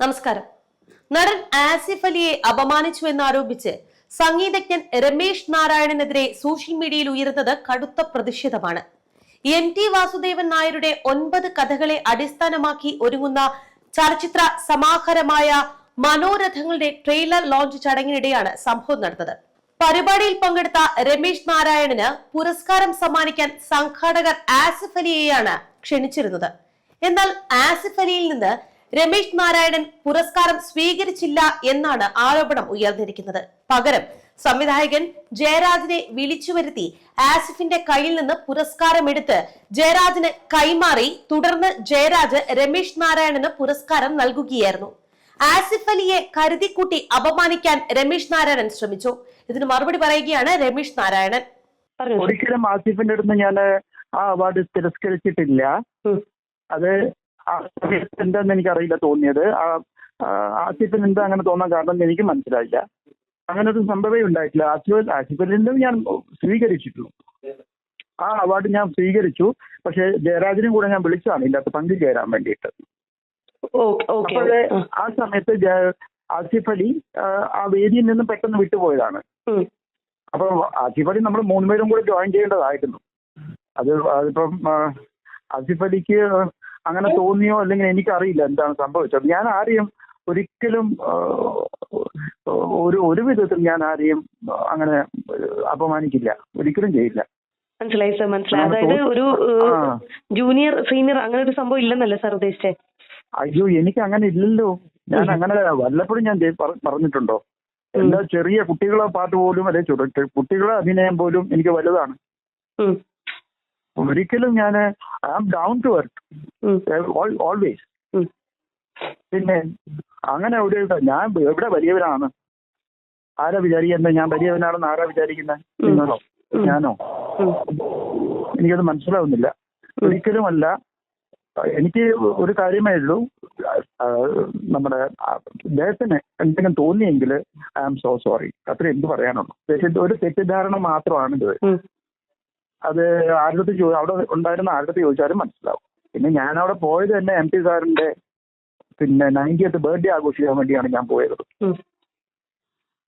നമസ്കാരം. നടൻ ആസിഫ് അലിയെ അപമാനിച്ചു എന്നാരോപിച്ച് സംഗീതജ്ഞൻ രമേശ് നാരായണനെതിരെ സോഷ്യൽ മീഡിയയിൽ ഉയരുന്നത് കടുത്ത പ്രതിഷേധമാണ്. എം ടി വാസുദേവൻ നായരുടെ ഒൻപത് കഥകളെ അടിസ്ഥാനമാക്കി ഒരുങ്ങുന്ന ചലച്ചിത്ര സമാഹാരമായ മനോരഥങ്ങളുടെ ട്രെയിലർ ലോഞ്ച് ചടങ്ങിനിടെയാണ് സംഭവം നടന്നത്. പരിപാടിയിൽ പങ്കെടുത്ത രമേശ് നാരായണന് പുരസ്കാരം സമ്മാനിക്കാൻ സംഘാടകർ ആസിഫ് അലിയെയാണ് ക്ഷണിച്ചിരുന്നത്. എന്നാൽ ആസിഫ് അലിയിൽ നിന്ന് രമേശ് നാരായണൻ പുരസ്കാരം സ്വീകരിച്ചില്ല എന്നാണ് ആരോപണം ഉയർന്നിരിക്കുന്നത്. പകരം സംവിധായകൻ ജയരാജിനെ വിളിച്ചു വരുത്തി ആസിഫിന്റെ കയ്യിൽ നിന്ന് പുരസ്കാരം എടുത്ത് ജയരാജിന് കൈമാറി തുടർന്ന് ജയരാജ് രമേശ് നാരായണന് പുരസ്കാരം നൽകുകയായിരുന്നു. ആസിഫ് അലിയെ കരുതിക്കൂട്ടി അപമാനിക്കാൻ രമേശ് നാരായണൻ ശ്രമിച്ചു. ഇതിന് മറുപടി പറയുകയാണ് രമേശ് നാരായണൻ. ഒരിക്കലും ആസിഫിന്റെ അടുത്ത് ഞാൻ ആ അവാർഡ് തിരസ്കരിച്ചിട്ടില്ല. അത് ആ സമയത്ത് എന്താന്ന് എനിക്കറിയില്ല തോന്നിയത്. ആ ആസിഫിന് എന്താ അങ്ങനെ തോന്നാൻ കാരണം എന്ന് എനിക്ക് മനസ്സിലായില്ല. അങ്ങനെ ഒരു സംഭവമേ ഉണ്ടായിട്ടില്ല ആസിഫ് ആസിഫലിന്റെ ഞാൻ സ്വീകരിച്ചിട്ടുള്ളൂ ആ അവാർഡ് ഞാൻ സ്വീകരിച്ചു. പക്ഷെ ജയരാജനും കൂടെ ഞാൻ വിളിച്ചതാണ്. ഇതിനകത്ത് പങ്കുചേരാൻ വേണ്ടിയിട്ട്. ഓക്കെ. അപ്പോഴേ ആ. സമയത്ത് ആസിഫ് അലി ആ, വേദിയിൽ നിന്ന് പെട്ടെന്ന് വിട്ടുപോയതാണ്. അപ്പൊ ആസിഫ് അലി നമ്മൾ മൂന്നുപേരും കൂടെ ജോയിൻ ചെയ്യേണ്ടതായിരുന്നു. അത് അതിപ്പം ആസിഫ് അലിക്ക് അങ്ങനെ തോന്നിയോ അല്ലെങ്കിൽ എനിക്കറിയില്ല എന്താണ് സംഭവിച്ചത്. ഞാൻ ആരെയും ഒരിക്കലും ഒരു ഒരു വിധത്തിൽ ഞാൻ ആരെയും അങ്ങനെ അപമാനിക്കില്ല. ഒരിക്കലും ചെയ്യില്ല. മനസ്സിലായി സർ മനസ്സിലായി. അതായത് ഒരു ജൂനിയർ സീനിയർ അങ്ങനെ ഒരു സംഭവം ഇല്ലെന്നല്ലേ സാർ ഉദ്ദേശിച്ചേ? അയ്യോ എനിക്ക് അങ്ങനെ ഇല്ലല്ലോ. ഞാൻ അങ്ങനെ വല്ലപ്പോഴും ഞാൻ പറഞ്ഞിട്ടുണ്ടോ? എല്ലാ ചെറിയ കുട്ടികളെ പാട്ട് പോലും അല്ലെ കുട്ടികളെ അഭിനയം പോലും എനിക്ക് വലുതാണ്. ഒരിക്കലും ഞാൻ I am down to earth always. പിന്നെ അങ്ങനെ ഒരു ഞാൻ എവിടെ വലിയവനാണ്? ആരാ വിചാരിക്കുന്നത് ഞാൻ വലിയവനാണെന്ന് ആരാ വിചാരിക്കുന്നത് നിങ്ങളോ? ഞാനോ. എനിക്കത് മനസ്സിലാവുന്നില്ല. ഒരിക്കലുമല്ല എനിക്ക് ഒരു കാര്യമേ ഉള്ളൂ. നമ്മുടെ ദേശത്തിന് എന്തെങ്കിലും തോന്നിയെങ്കിൽ ഐ ആം സോ സോറി അത്ര എന്ത് പറയാനുള്ളൂ. ഒരു തെറ്റിദ്ധാരണ മാത്രമാണ് ഇത്. അത് ആരുടെ ചോ- അവിടെ ഉണ്ടായിരുന്ന ആരുടെ ചോദിച്ചാലും മനസ്സിലാവും. പിന്നെ ഞാൻ അവിടെ പോയത് തന്നെ എം ടി സാറിന്റെ പിന്നെ നയന്റിയത്ത് ബർത്ത്ഡേ ആഘോഷിക്കാൻ വേണ്ടിയാണ് ഞാൻ പോയത്.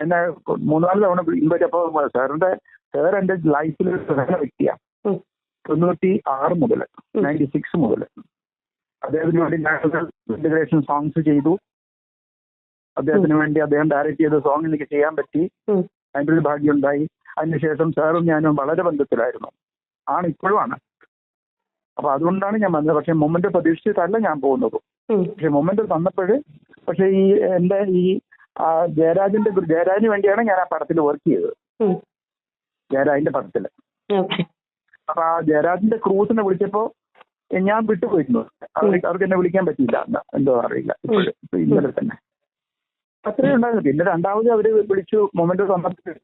എന്നെ മൂന്നാൽ തവണ ഇൻവൈറ്റ് അപ്പോൾ സാറിന്റെ സാർ എന്റെ ലൈഫിൽ ഒരു പ്രധാന വ്യക്തിയാണ് തൊണ്ണൂറ്റി ആറ് മുതൽ. നയന്റി സിക്സ് മുതൽ അദ്ദേഹത്തിന് വേണ്ടി നാഷണൽ ഇന്റഗ്രേഷൻ സോങ്സ് ചെയ്തു. അദ്ദേഹത്തിന് വേണ്ടി അദ്ദേഹം ഡയറക്റ്റ് ചെയ്ത സോങ് എനിക്ക് ചെയ്യാൻ പറ്റി. ഉം. അതിന്റെ ഒരു ഭാഗ്യം ഉണ്ടായി അതിനുശേഷം സാറും ഞാനും വളരെ ബന്ധത്തിലായിരുന്നു. ആണ് ഇപ്പോഴും ആണ്. അപ്പൊ അതുകൊണ്ടാണ് ഞാൻ വന്നത്. പക്ഷെ മൊമെന്റ് പ്രതീക്ഷിച്ചിട്ടല്ല ഞാൻ പോകുന്നത്. പക്ഷെ മൊമെന്റ് വന്നപ്പോഴ് പക്ഷെ ഈ എന്റെ ഈ ജയരാജന്റെ ജയരാജിന് വേണ്ടിയാണ് ഞാൻ ആ പടത്തിൽ വർക്ക് ചെയ്തത്. ജയരാജിന്റെ പടത്തിൽ. ഓക്കെ. അപ്പൊ ആ ജയരാജിന്റെ ക്രൂസിനെ വിളിച്ചപ്പോ ഞാൻ വിട്ടുപോയിരുന്നു. അവർക്ക് എന്നെ വിളിക്കാൻ പറ്റിയില്ല. എന്താ എന്തോ അറിയില്ല ഇപ്പോഴും ഇന്നലെ തന്നെ. ഉണ്ടായിരുന്നു. പിന്നെ രണ്ടാമത് അവർ വിളിച്ചു മൊമെന്റ് തന്നപ്പോൾ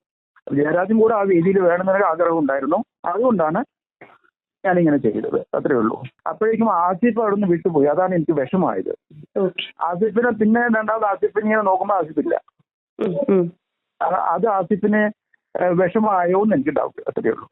ജയരാജും കൂടെ ആ വേദിയിൽ വേണമെന്നൊരു ആഗ്രഹം ഉണ്ടായിരുന്നു. അതുകൊണ്ടാണ് ഞാനിങ്ങനെ ചെയ്തത്. അത്രേ ഉള്ളൂ. അപ്പോഴേക്കും ആസിഫ് അവിടെ നിന്ന് വിട്ടുപോയി. അതാണ് എനിക്ക് വിഷമായത് ആസിഫിനെ പിന്നെ രണ്ടാമത് ആസിഫിനെ ഇങ്ങനെ നോക്കുമ്പോൾ ആസിഫില്ല. അത് ആസിഫിന് വിഷമായോന്ന് വിഷമായോ എന്ന് എനിക്ക് ഡൗട്ട് അത്രേ ഉള്ളൂ.